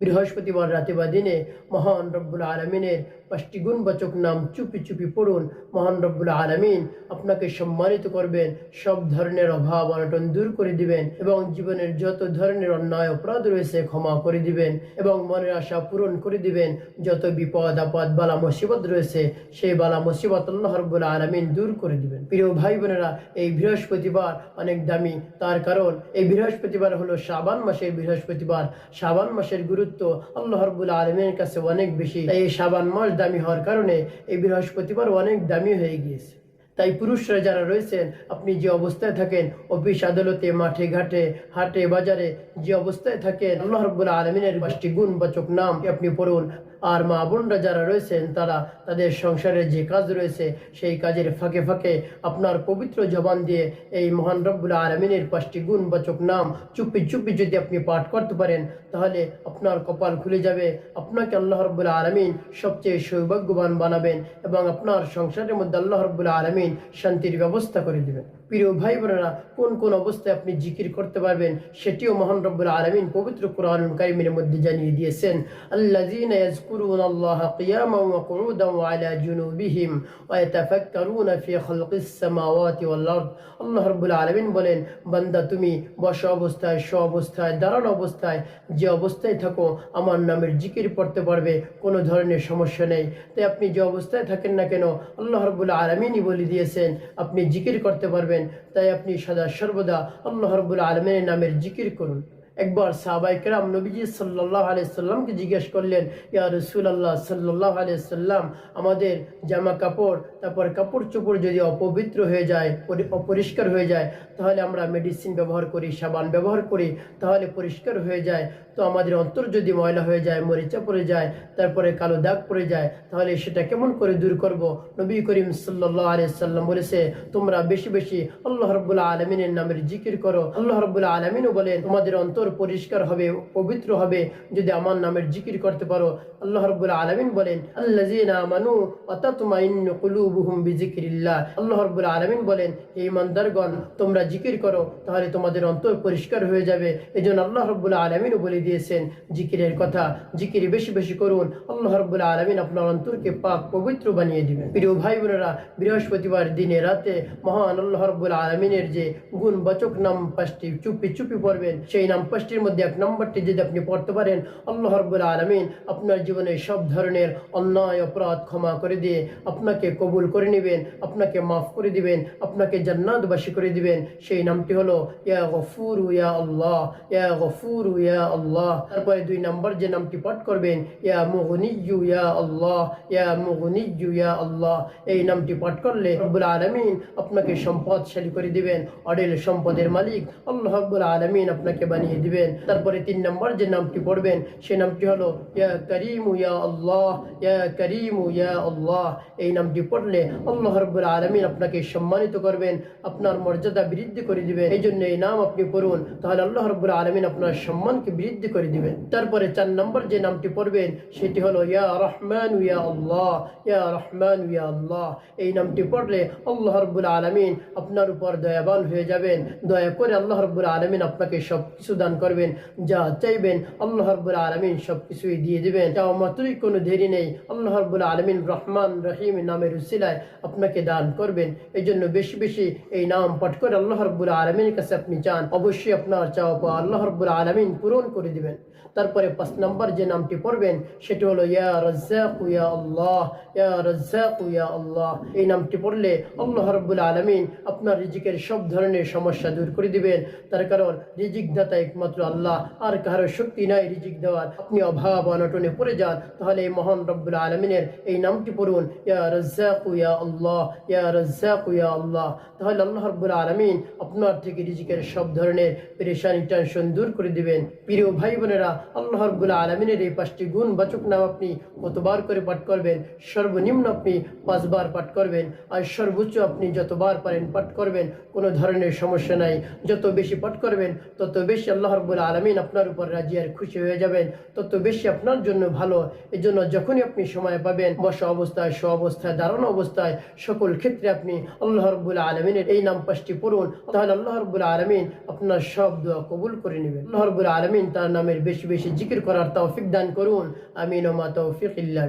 বৃহস্পতিবার রাতে বা দিনে মহান রব্বুল আলমিনের পাঁচটি গুণবাচক নাম চুপি চুপি পড়ুন। মহান রব্বুল আলমিন আপনাকে সম্মানিত করবেন, সব ধরনের অভাব অনটন দূর করে দিবেন এবং জীবনের যত ধরনের অন্যায় অপরাধ রয়েছে ক্ষমা করে দিবেন এবং মনের আশা পূরণ করে দিবেন। যত বিপদ, আপদ, বালা, মুসিবত রয়েছে, সেই বালা, মুসিবত আল্লাহ রব্বুল আলমিন দূর করে দিবেন। প্রিয় ভাই বোনেরা, এই বৃহস্পতিবার অনেক দামি, তার কারণ এই বৃহস্পতিবার হলো শাবান মাসের বৃহস্পতিবার। শাবান মাসের গুরুত্ব। আল্লাহ রব্বুল আলমের কাছে অনেক বেশি। তাই এই সাবান মাস দামি হওয়ার কারণে এই বৃহস্পতিবার অনেক দামি হয়ে গিয়েছে। তাই পুরুষরা যারা রয়েছেন, আপনি যে অবস্থায় থাকেন, অফিস আদালতে, মাঠে ঘাটে, হাটে, বাজারে যে অবস্থায় থাকেন, আল্লাহ রব্বুল আলমিনের পাঁচটি গুণবাচক নাম আপনি পড়ুন। আর মা বোনরা যারা রয়েছেন, তারা তাদের সংসারের যে কাজ রয়েছে, সেই কাজের ফাঁকে ফাঁকে আপনার পবিত্র জবান দিয়ে এই মহান রব্বুল আরামিনের পাঁচটি গুণবাচক নাম চুপি চুপি যদি আপনি পাঠ করতে পারেন, তাহলে আপনার কপাল খুলে যাবে। আপনাকে আল্লাহ রব্বুল আরামিন সবচেয়ে সৌভাগ্যবান বানাবেন এবং আপনার সংসারের মধ্যে আল্লাহ রব্বুল আরামিন শান্তির ব্যবস্থা করে দেবেন। প্রিয় ভাই বোনেরা কোন কোন অবস্থায় আপনি জিকির করতে পারবেন, সেটিও মহান রব্বুল আলমিন পবিত্র কোরআন কারিমের মধ্যে জানিয়ে দিয়েছেন। আল্লাহ يذكرون الله قياما وقعودا وعلى جنوبهم ويتفكرون في خلق السماوات والأرض আল্লাহ রব্বুল আলমিন বলেন বান্দা তুমি বস অবস্থায় স অবস্থায় দাঁড়ানো অবস্থায় যে অবস্থায় থাকো আমার নামের জিকির পড়তে পারবে কোনো ধরনের সমস্যা নেই তাই আপনি যে অবস্থায় থাকেন না কেন আল্লাহ রব্বুল আলমিনই বলে দিয়েছেন আপনি জিকির করতে পারবেন তাই আপনি সদা সর্বদা আল্লাহ রব্বুল আলমিনের নামের জিকির করুন একবার সাহাবাই কেরাম নবীজি সাল্লাহ আলাইসাল্লামকে জিজ্ঞেস করলেন, ইয়া রসুলাল্লাহ সাল্লাহ আলাইসাল্লাম আমাদের জামা কাপড়, তারপর কাপড় চোপড় যদি অপবিত্র হয়ে যায়, পরি- অপরিষ্কার হয়ে যায়, তাহলে আমরা মেডিসিন ব্যবহার করি, সাবান ব্যবহার করি, তাহলে পরিষ্কার হয়ে যায়। তো আমাদের অন্তর যদি ময়লা হয়ে যায়, মরিচা পড়ে যায়, তারপরে কালো দাগ পড়ে যায়, তাহলে সেটা কেমন করে দূর করব? নবী করিম সাল্লাহ আলাইসাল্লাম বলেছে, তোমরা বেশি বেশি আল্লাহ রব্বুল্লাহ আলমিনের নামের জিকির করো। আল্লাহ রব্বুল্লাহ আলমিনও বলেন, তোমাদের অন্তর পরিষ্কার হবে, পবিত্র হবে, যদি আমার নামের জিকির করতে পারো। আল্লাহ রব্বুল্লাহ আলমিন বলেন আল্লাহ মানু বিজিকিরিল্লাহ আল্লাহ রব্বুল্লাহ আলমিন বলেন এই মন্দারগণ তোমরা জিকির করো, তাহলে তোমাদের অন্তর পরিষ্কার হয়ে যাবে। এই জন্য আল্লাহ রব্বুল্লাহ আলমিনও বলে দিয়েছেন, জিকিরের কথা, জিকির বেশি বেশি করুন। আল্লাহ রব্বুল্লাহ আলমিন আপনার অন্তরকে পাক পবিত্র বানিয়ে দিবেন। প্রিয় ভাই বোনেরা বৃহস্পতিবার দিনে রাতে মহান আল্লাহ রব্বুল্লাহ আলমিনের যে গুণবাচক নাম পাঁচটি চুপি চুপি পড়বেন, সেই নাম পাঁচটির মধ্যে এক নম্বরটি যদি আপনি পড়তে পারেন, আল্লাহ রব্বুল্লাহ আলমিন আপনার জীবনে সব ধরনের অন্যায়, অপরাধ ক্ষমা করে দিয়ে আপনাকে কবুল করে নেবেন, আপনাকে মাফ করে দিবেন, আপনাকে জান্নাতবাসী করে দিবেন। সেই নামটি হলো, ইয়া গফুর ইয়া আল্লাহ, ইয়া গফুর ইয়া আল্লাহ। তারপরে দুই নম্বর যে নামটি পাঠ করবেন, ইয়া মুগনিয়ু ইয়া আল্লাহ, ইয়া মুগনিয়ু ইয়া আল্লাহ। এই নামটি পাঠ করলে রব্বুল আলমিন আপনাকে সম্পদশালী করে দিবেন, অডেল সম্পদের মালিক। আল্লাহ রব্বুল আলমিন আপনাকে বানিয়ে দিবেন। তারপরে তিন নম্বর যে নামটি পড়বেন সেই নামটি হলো, ইয়া করিমু ইয়া আল্লাহ, ইয়া করিমু ইয়া আল্লাহ। এই নামটি পড়লে আল্লাহ রব্বুল আলমিন আপনাকে সম্মানিত করবেন, আপনার মর্যাদা বৃদ্ধি করে দিবেন। এই জন্য এই নাম আপনি পড়ুন, তাহলে আল্লাহ রব্বুল আলমিন আপনার সম্মানকে বৃদ্ধি করে দিবেন। তারপরে চার নম্বর যে নামটি পড়বেন, সেটি হলো, ইয়া রহমান ইয়া আল্লাহ, ইয়া রহমান ইয়া আল্লাহ। এই নামটি পড়লে আল্লাহ রব্বুল আলমিন আপনার উপর দয়াবান হয়ে যাবেন। দয়া করে আল্লাহ রব্বুল আলমিন আপনাকে সব কিছু দান করবেন, যা চাইবেন, আল্লাহ রব্বুল আলমিন সব কিছুই দিয়ে দিবেন। চাও মাত্রই কোনো দেরি নেই, আল্লাহ রব্বুল আলমিন রহমান রহিম নামের উসিলায় আপনাকে দান করবেন। এই জন্য বেশি বেশি এই নাম পাঠ করে আল্লাহ রব্বুল আলমিনের কাছে আপনি চান, অবশ্যই আপনার চাওয়া পাওয়া আল্লাহ রব্বুল আলমিন পূরণ করে দিবেন। তারপরে পাঁচ নম্বর যে নামটি পড়বেন, সেটি হলো, ইয়া রাজ্জাক ইয়া আল্লাহ, ইয়া রাজ্জাক ইয়া আল্লাহ। এই নামটি পড়লে আল্লাহ রব্বুল আলমিন আপনার রিজিকের সব ধরনের সমস্যা দূর করে দিবেন। তার কারণ রিজিক দাতা একমাত্র আল্লাহ, আর কারও শক্তি নাই রিজিক দেওয়ার। আপনি অভাব, অনটনে পড়ে যান, তাহলে এই মহান রব্বুল আলমিনের এই নামটি পড়ুন, ইয়া রাজ্জাক ইয়া আল্লাহ, ইয়া রাজ্জাক ইয়া আল্লাহ। তাহলে আল্লাহ রব্বুল আলমিন আপনার থেকে রিজিকের সব ধরনের পেরেশানি, টেনশন দূর করে দিবেন। প্রিয় ভাই বোনেরা আল্লাহ রব্বুল আলমিনের এই পাঁচটি গুণ বাচক নাম আপনি কতবার করে পাঠ করবেন? সর্বনিম্ন আপনি পাঁচবার পাঠ করবেন, আর সর্বোচ্চ আপনি যতবার পারেন পাঠ করবেন, কোনো ধরনের সমস্যা নাই। যত বেশি পাঠ করবেন, তত বেশি আল্লাহ আল্লাহ রব্বুল আলমিন আপনার উপর রাজি আর খুশি হয়ে যাবেন। তত বেশি আপনার জন্য ভালো। এই জন্য যখনই আপনি সময় পাবেন, বসা অবস্থায় স অবস্থায়, দাঁড়ানো অবস্থায়, সকল ক্ষেত্রে আপনি আল্লাহ রব্বুল আলমিনের এই নাম পাঁচটি পড়ুন, তাহলে আল্লাহ রব্বুল আলমিন আপনার সব দোয়া কবুল করে নেবেন। আল্লাহ রব্বুল আলমিন তার নামের বেশি বেশি জিকির করার তৌফিক দান করুন। আমিন ওমা তৌফিক ইল্লা